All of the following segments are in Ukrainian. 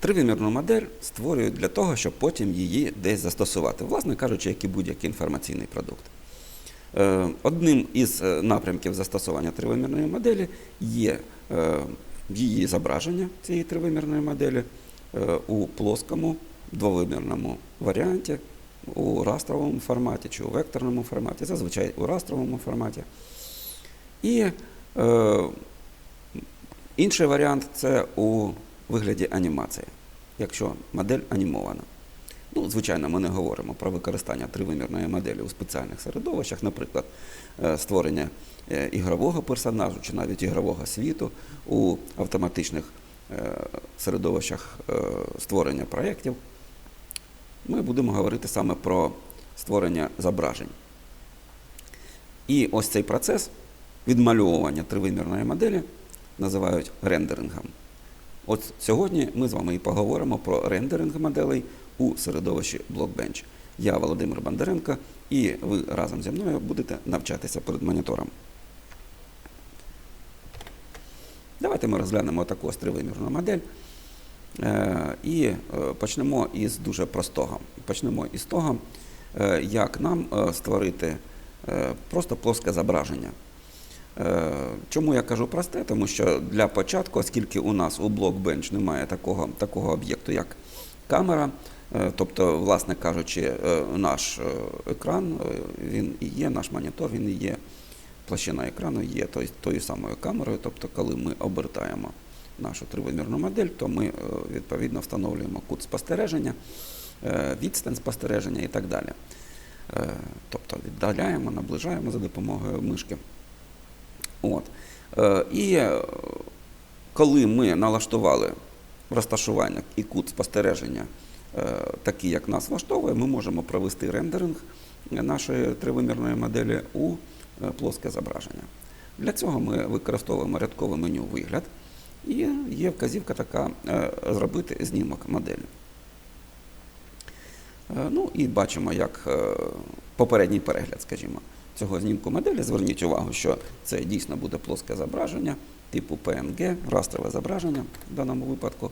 Тривимірну модель створюють для того, щоб потім її десь застосувати, власне кажучи, як і будь-який інформаційний продукт. Е, Одним із е, напрямків застосування тривимірної моделі є е, її зображення цієї тривимірної моделі у плоскому двовимірному варіанті, у растровому форматі чи у векторному форматі, зазвичай у растровому форматі. І е, інший варіант це у вигляді анімації, якщо модель анімована. Ну, звичайно, ми не говоримо про використання тривимірної моделі у спеціальних середовищах, наприклад, е, створення е, ігрового персонажу чи навіть ігрового світу у автоматичних е, середовищах створення проєктів. Ми будемо говорити саме про створення зображень. І ось цей процес відмальовування тривимірної моделі називають рендерингом. От сьогодні ми з вами і поговоримо про рендеринг моделей у середовищі Blockbench. Я Володимир Бондаренко, і ви разом зі мною будете навчатися перед монітором. Давайте ми розглянемо таку ось тривимірну модель. Е, І е, почнемо із дуже простого. Почнемо із того, е, як нам створити просто плоске зображення. Е, Чому я кажу просте? Тому що для початку, оскільки у нас у Blockbench немає такого, такого об'єкту, як камера, е, тобто, власне кажучи, е, наш екран, він і є, наш монітор, він і є, площина екрану є тою, самою камерою, тобто, коли ми обертаємо нашу тривимірну модель, то ми відповідно встановлюємо кут спостереження, відстань спостереження і так далі. Тобто віддаляємо, наближаємо за допомогою мишки. От. Е, І е, коли ми налаштували розташування і кут спостереження е, такий, як нас влаштовує, ми можемо провести рендеринг нашої тривимірної моделі у плоске зображення. Для цього ми використовуємо рядкове меню вигляд і є вказівка така зробити знімок моделі. Ну і бачимо, як попередній перегляд, скажімо, цього знімку моделі. Зверніть увагу, що це дійсно буде плоске зображення типу PNG, растрове зображення в даному випадку.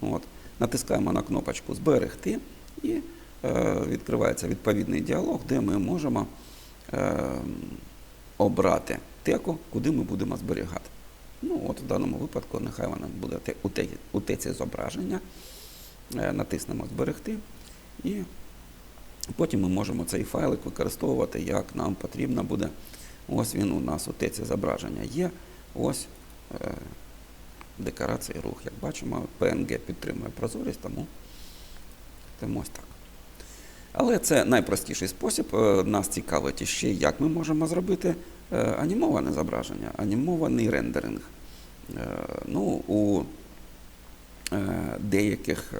От. Натискаємо на кнопочку Зберегти і е, відкривається відповідний діалог, де ми можемо е, обрати теку, куди ми будемо зберігати. Ну, от в даному випадку нехай вона буде у теці зображення. Е, Натиснемо Зберегти і потім ми можемо цей файлик використовувати, як нам потрібно буде. Ось він у нас у теці зображення є. Ось е, декорації рух. Як бачимо, PNG підтримує прозорість, тому, тому ось так. Але це найпростіший спосіб. Е, Нас цікавить іще, як ми можемо зробити е, анімоване зображення, анімований рендеринг. Е, Ну, у деяких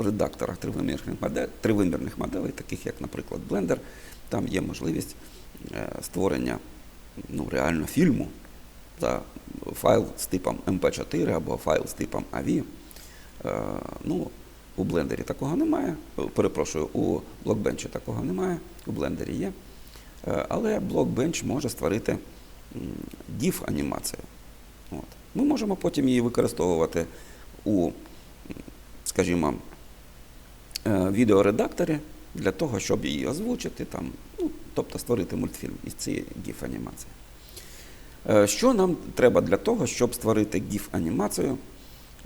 е, редакторах тривимірних моделей, тривимірних моделей, таких як, наприклад, Blender, там є можливість е, створення ну, реально фільму за файл з типом MP4 або файл з типом AVI. Е, Ну, у блендері такого немає. Перепрошую, у Blockbench такого немає, у блендері є. Е, Але Blockbench може створити div анімацію. Ми можемо потім її використовувати у, скажімо, е, відеоредакторі для того, щоб її озвучити, там, ну, тобто створити мультфільм із цієї GIF анімації. Е, Що нам треба для того, щоб створити GIF анімацію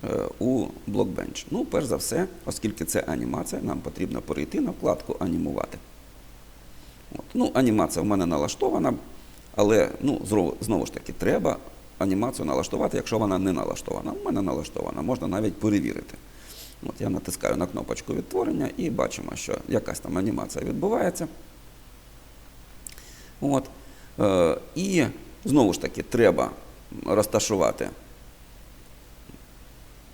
е, у Blockbench? Ну, перш за все, оскільки це анімація, нам потрібно перейти на вкладку Анімувати. От. Ну, анімація в мене налаштована, але ну, знову ж таки, треба анімацію налаштувати, якщо вона не налаштована. У мене налаштована, можна навіть перевірити. От я натискаю на кнопочку відтворення і бачимо, що якась там анімація відбувається. От. Е, і знову ж таки треба розташувати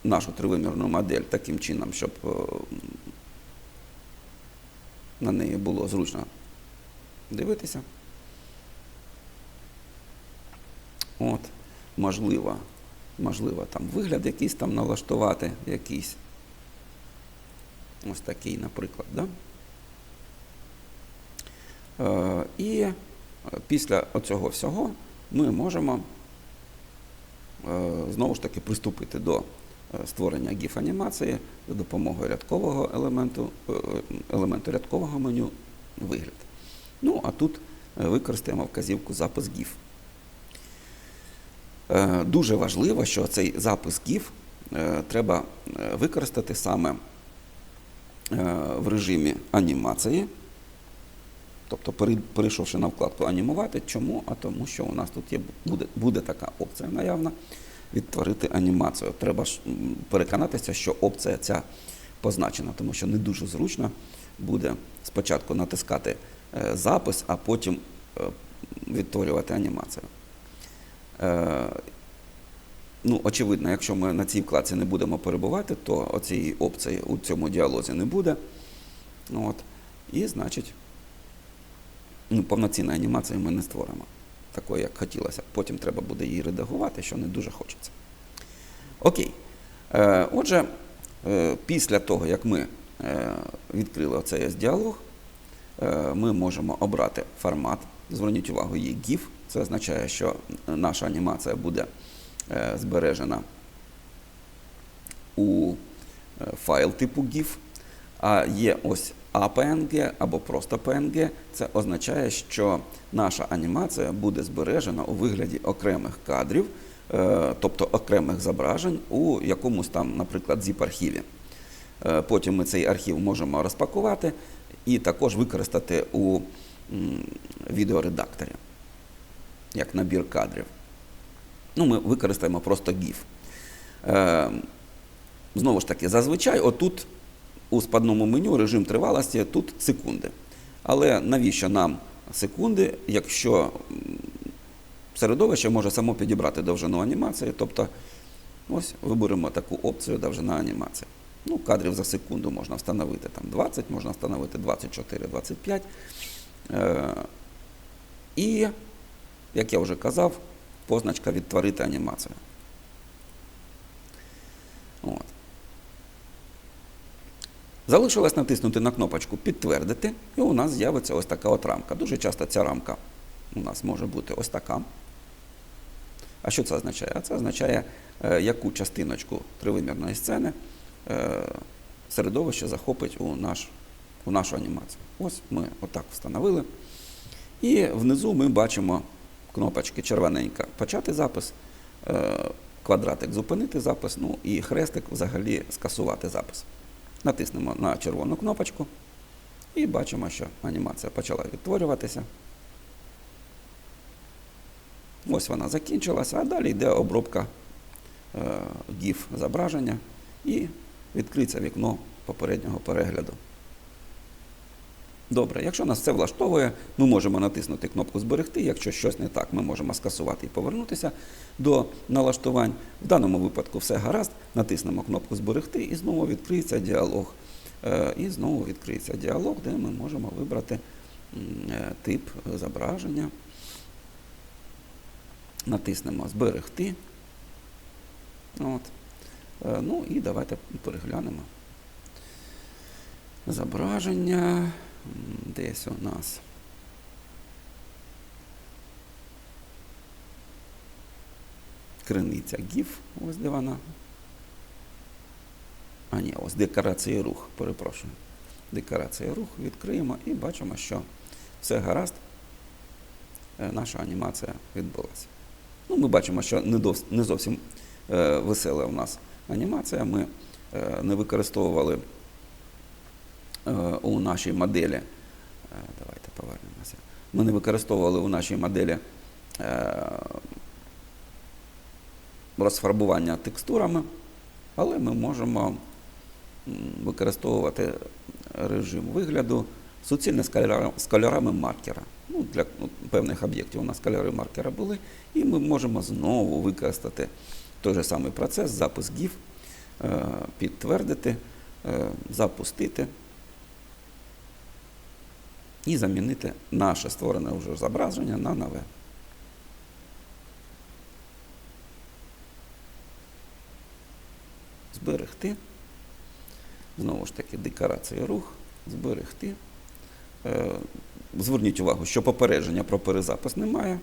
нашу тривимірну модель таким чином, щоб е, на неї було зручно дивитися. От, можливо, можливо, там вигляд якийсь там налаштувати, якийсь. Ось такий, наприклад. Да? Е, і після цього всього ми можемо е, знову ж таки приступити до е, створення GIF-анімації за допомогою рядкового елементу, елементу рядкового меню вигляд. Ну, а тут використаємо вказівку запис GIF. Дуже важливо, що цей запис GIF треба використати саме в режимі анімації. Тобто, перей- перейшовши на вкладку анімувати. Чому? А тому, що у нас тут є, буде, буде така опція наявна відтворити анімацію. Треба ж переконатися, що опція ця позначена, тому що не дуже зручно буде спочатку натискати е, запис, а потім е, відтворювати анімацію. Ну, очевидно, якщо ми на цій вкладці не будемо перебувати, то цієї опції у цьому діалозі не буде. От. І, значить, ну, повноцінної анімації ми не створимо, такої, як хотілося. Потім треба буде її редагувати, що не дуже хочеться. Окей. Е, отже, е, після того, як ми е, відкрили оцей діалог, е, ми можемо обрати формат. Зверніть увагу, є GIF. Це означає, що наша анімація буде збережена у е, файл типу GIF. А є ось APNG або просто PNG. Це означає, що наша анімація буде збережена у вигляді окремих кадрів, е, тобто окремих зображень у якомусь там, наприклад, zip-архіві. Е, Потім ми цей архів можемо розпакувати і також використати у відеоредакторі, як набір кадрів. Ну, ми використаємо просто GIF. Е, Знову ж таки, зазвичай отут у спадному меню режим тривалості тут секунди. Але навіщо нам секунди, якщо середовище може само підібрати довжину анімації, тобто ось виберемо таку опцію довжина анімації. Ну, кадрів за секунду можна встановити там 20, можна встановити 24, 25. Е, і, як я вже казав, позначка відтворити анімацію. От. Залишилось натиснути на кнопочку Підтвердити, і у нас з'явиться ось така от рамка. Дуже часто ця рамка у нас може бути ось така. А що це означає? А це означає, е, яку частиночку тривимірної сцени е, середовище захопить у, наш, у нашу анімацію. Ось ми отак встановили. І внизу ми бачимо кнопочки червоненька почати запис, е, квадратик зупинити запис, ну і хрестик взагалі скасувати запис. Натиснемо на червону кнопочку і бачимо, що анімація почала відтворюватися. Ось вона закінчилася, а далі йде обробка е, GIF зображення і відкриється вікно попереднього перегляду. Добре, якщо нас все влаштовує, ми можемо натиснути кнопку Зберегти. Якщо щось не так, ми можемо скасувати і повернутися до налаштувань. В даному випадку все гаразд. Натиснемо кнопку Зберегти і знову відкриється діалог. Е, І знову відкриється діалог, де ми можемо вибрати е, тип зображення. Натиснемо Зберегти. От. Е, Ну і давайте переглянемо. Зображення. Десь у нас. Криниця GIF, ось де вона. А ні, ось декорації рух, перепрошую. Декорація рух відкриємо і бачимо, що все гаразд. Е, Наша анімація відбулася. Ну, ми бачимо, що не, дов- не зовсім е, весела у нас анімація. Ми е, не використовували у нашій моделі. е, Давайте повернемося. Ми не використовували у нашій моделі е, розфарбування текстурами, але ми можемо використовувати режим вигляду суцільне з кольорами, маркера. Ну, для ну, певних об'єктів у нас кольори маркера були, і ми можемо знову використати той же самий процес, запис GIF, е, підтвердити, е, запустити і замінити наше створене вже зображення на нове. Зберегти. Знову ж таки, декорація рух, зберегти. Е, Зверніть увагу, що попередження про перезапис немає.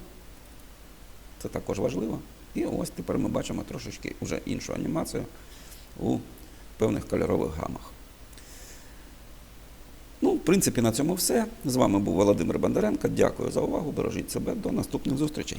Це також важливо. І ось тепер ми бачимо трошечки вже іншу анімацію. у певних кольорових гамах. Принципі, на цьому все. З вами був Володимир Бондаренко. Дякую за увагу. Бережіть себе. До наступних зустрічей.